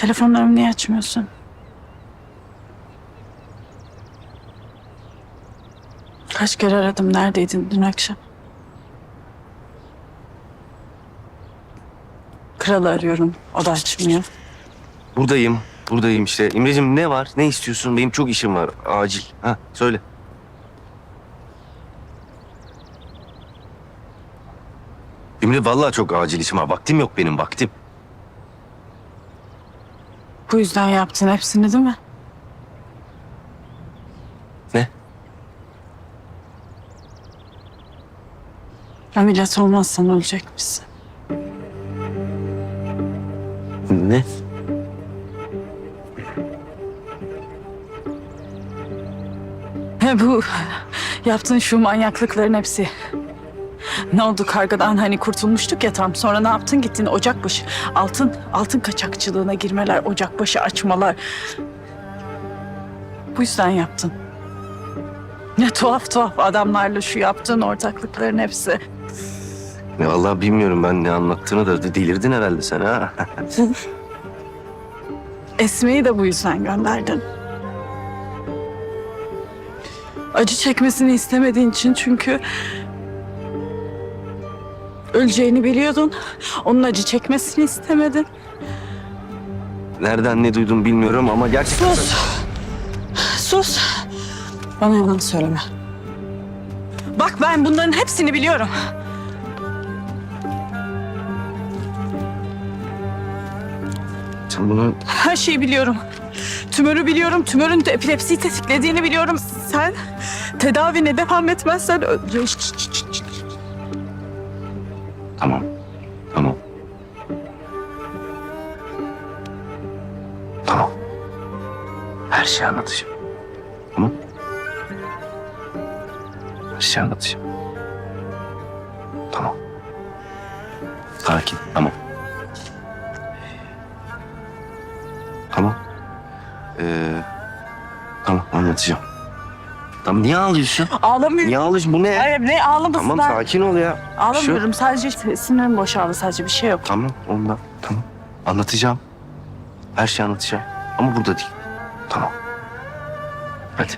Telefonlarımı niye açmıyorsun? Kaç kere aradım. Neredeydin dün akşam? Kralı arıyorum. O da açmıyor. Buradayım. Buradayım işte. İmreciğim ne var? Ne istiyorsun? Benim çok işim var. Acil. Ha söyle. İmre vallahi çok acil işim var. Vaktim yok benim vaktim. Bu yüzden yaptın hepsini değil mi? Ne? Ameliyat olmazsan ölecek misin? Ne? Bu yaptığın şu manyaklıkların hepsi. Ne oldu kargadan hani kurtulmuştuk ya tam sonra ne yaptın gittin ocakbaşı altın altın kaçakçılığına girmeler ocakbaşı açmalar. Bu yüzden yaptın. Ne tuhaf tuhaf adamlarla şu yaptığın ortaklıkların hepsi. Ne vallahi bilmiyorum ben ne anlattığını da delirdin herhalde sen ha. Esme'yi de bu yüzden gönderdin. Acı çekmesini istemediğin için çünkü öleceğini biliyordun. Onun acı çekmesini istemedin. Nereden ne duydum bilmiyorum ama gerçekten... Sus. Sus. Bana yalan söyleme. Bak ben bunların hepsini biliyorum. Sen bunu Her şeyi biliyorum. Tümörü biliyorum. Tümörün de epilepsiyi tetiklediğini biliyorum. Sen tedavine devam etmezsen... ö- Tamam. Tamam. Tamam. Her şeyi anlatacağım. Tamam. Her şeyi anlatacağım. Tamam. Sakin. Tamam. Tamam. Ee, tamam anlatacağım. Tamam niye ağlıyorsun? Ağlamıyorum. Niye ağlıyorsun? Bu ne? Hayır ne ağlaması Tamam ben- sakin ol ya. Ağlamıyorum. Sadece sinirim boşaldı. Sadece bir şey yok. Tamam ondan. Tamam. Anlatacağım. Her şeyi anlatacağım. Ama burada değil. Tamam. Hadi.